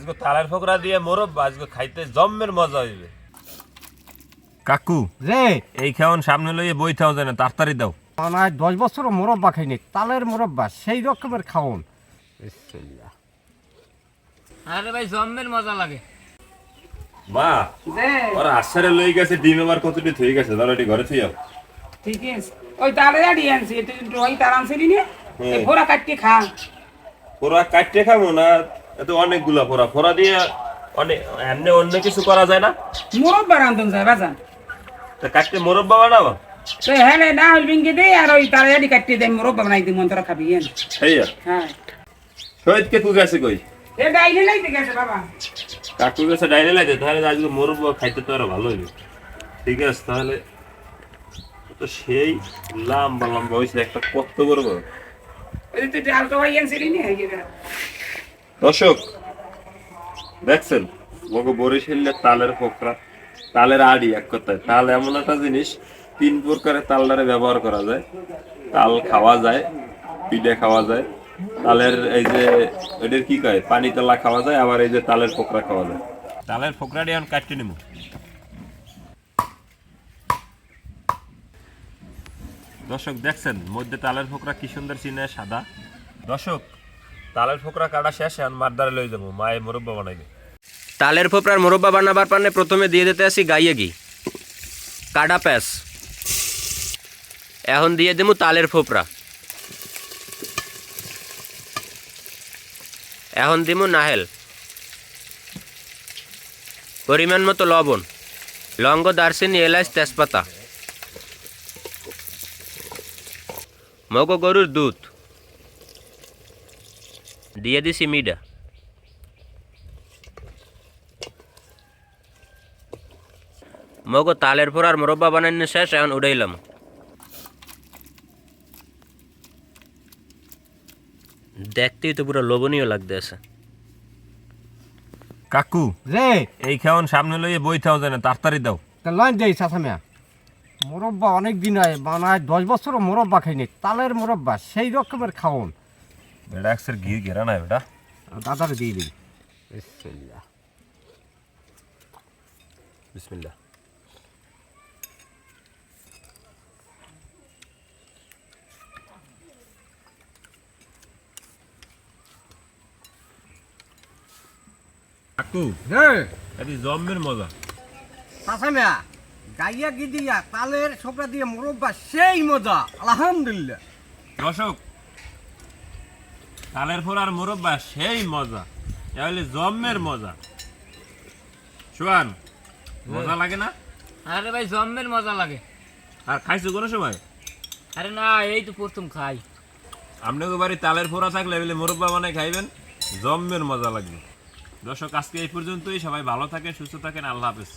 আজকে তালের ফোকরা দিয়ে মোরব আজকে খাইতে জম্মের মজা হইবে। কাকু রে! এই খাওন সামনে লইয়ে বই থাও জানে তাড়াতাড়ি দাও। মানে দশ বছর মোরব্বা খাইনি তালের মোরব্বা সেই রকমের খাওন। আরে ভাই জম্মের মজা লাগে। মা ওরা আশ্বারে লই গেছে ডিম আবার কতটি থই গেছে ধরো এটি ঘরে থুই ঠিক আছে। ওই তালে দাঁড়ি আনছি একটু ওই তার আনছি নি। ফোড়া কাটতে খা। পোড়া কাটতে খাব না এত অনেকগুলা পোড়া পোড়া দিয়ে অনেক এমনি অন্য কিছু করা যায় না? মুরব্বা রান্ধন যায় বাজান। তা কাটতে মোরব্বা বানাবো তো হ্যাঁ না হল বিঙ্গে দে আর ওই কাটতে দে মুরব্বা বানাই দিই তোরা খাবি হ্যাঁ। শহীদকে তু গেছে কই? এ ডাইলে লাইতে গেছে বাবা। কাকু গেছে ডাইলে লাগে তাহলে আজকে মোরব্বা খাইতে তো আরও ভালো হইবে। ঠিক আছে তাহলে তো সেই লম্বা লম্বা হয়েছে একটা কত তুই ডাল তো ভাই দর্শক, দেখছেন, মগো বরিশালের তালের পোকরা তালের আড়ি এক কথায়। তাল এমন একটা জিনিস, তিন প্রকারের তালটারে ব্যবহার করা যায়। তাল খাওয়া যায়, পিঠে খাওয়া যায়। তালের এই যে এটার কি কয়? পানি তলা খাওয়া যায়, আবার এই যে তালের পোকরা খাওয়া যায়। তালের পোকরাটি এখন কাটতে নিব। দর্শক, দেখছেন, মধ্যে তালের ফোকরা কি সুন্দর চিনে সাদা। দর্শক তালের ফোকরা কাটা শেষ, এখন মারদারে লই যাব। মায়ে মুরব্বা বানাইবে। তালের ফোপরার মোরব্বা বানাবার পানে প্রথমে দিয়ে দিতে আসি গাইয়ে ঘি, কাটা প্যাস এখন দিয়ে দেবো তালের ফোপরা এখন দিমু নাহেল। পরিমাণ মতো লবণ, লঙ্গ, দারচিনি, এলাচ, তেজপাতা। মগো গরুর দুধ। দিয়ে দিছি মিডা মগো তালের ফোড়ার মোরব্বা বানানো শেষ এখন উড়াইলাম দেখতেই তো পুরো লোভনীয় লাগতেছে কাকু রে এই খাওন সামনে লইয়ে বই থাও জানে তাড়াতাড়ি দাও তা লাইন দেই চাচামিয়া মোরব্বা অনেক দিন হয় বানায় দশ বছর মোরব্বা খাইনি তালের মোরব্বা সেই রকমের খাওন বেটা একসের ঘি ঘেরা নাই বেটা দাদারে দিয়ে দিই বিসমিল্লাহ। বিসমিল্লাহ কাকু রে এটি জম্মের মজা চাচামিয়া গাইয়া গি দিয়া তালের ছোকরা দিয়ে মোরব্বা সেই মজা আলহামদুলিল্লাহ দর্শক তালের ফোড়ার মুরব্বা সেই মজা। এ হলে জম্মের মজা। সুয়ান মজা লাগে না? আরে ভাই জম্মের মজা লাগে। আর খাইছো কোনো সময়? আরে না এই তো প্রথম খাই। আপনাকে বাড়ি তালের ফোড়া থাকলে এগুলো মুরব্বা বানায় খাইবেন জম্মের মজা লাগবে। দর্শক আজকে এই পর্যন্তই। সবাই ভালো থাকেন সুস্থ থাকেন। আল্লাহ হাফেজ।